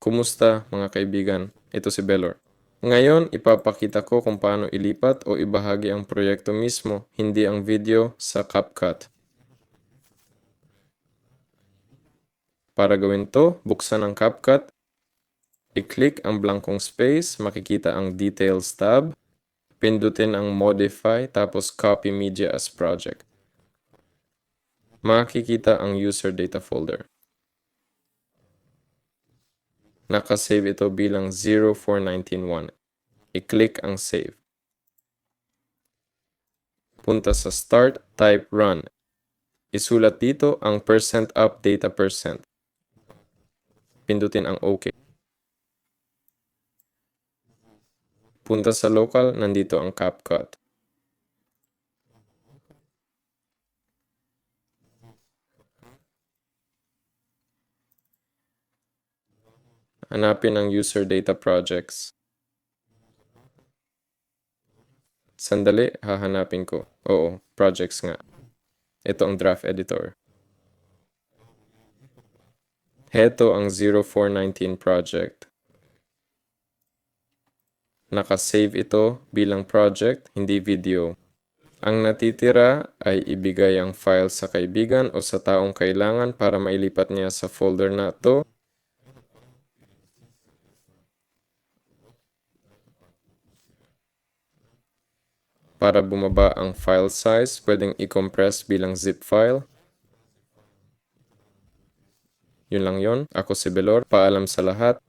Kumusta mga kaibigan? Ito si Belor. Ngayon, ipapakita ko kung paano ilipat o ibahagi ang proyekto mismo, hindi ang video sa CapCut. Para gawin to, buksan ang CapCut, i-click ang blankong space, makikita ang Details tab, pindutin ang Modify, tapos Copy Media as Project. Makikita ang User Data Folder. Nakasave ito bilang 04191. I-click ang Save. Punta sa Start, type Run. Isulat dito ang percent up data percent. Pindutin ang OK. Punta sa local, nandito ang CapCut. Hanapin ang user data projects. Sandali, hahanapin ko. Oo, projects nga. Ito ang draft editor. Heto ang 0419 project. Nakasave ito bilang project, hindi video. Ang natitira ay ibigay ang file sa kaibigan o sa taong kailangan para mailipat niya sa folder na to Para bumaba ang file size, pwedeng i-compress bilang zip file. Yun lang yon. Ako si Belor. Paalam sa lahat.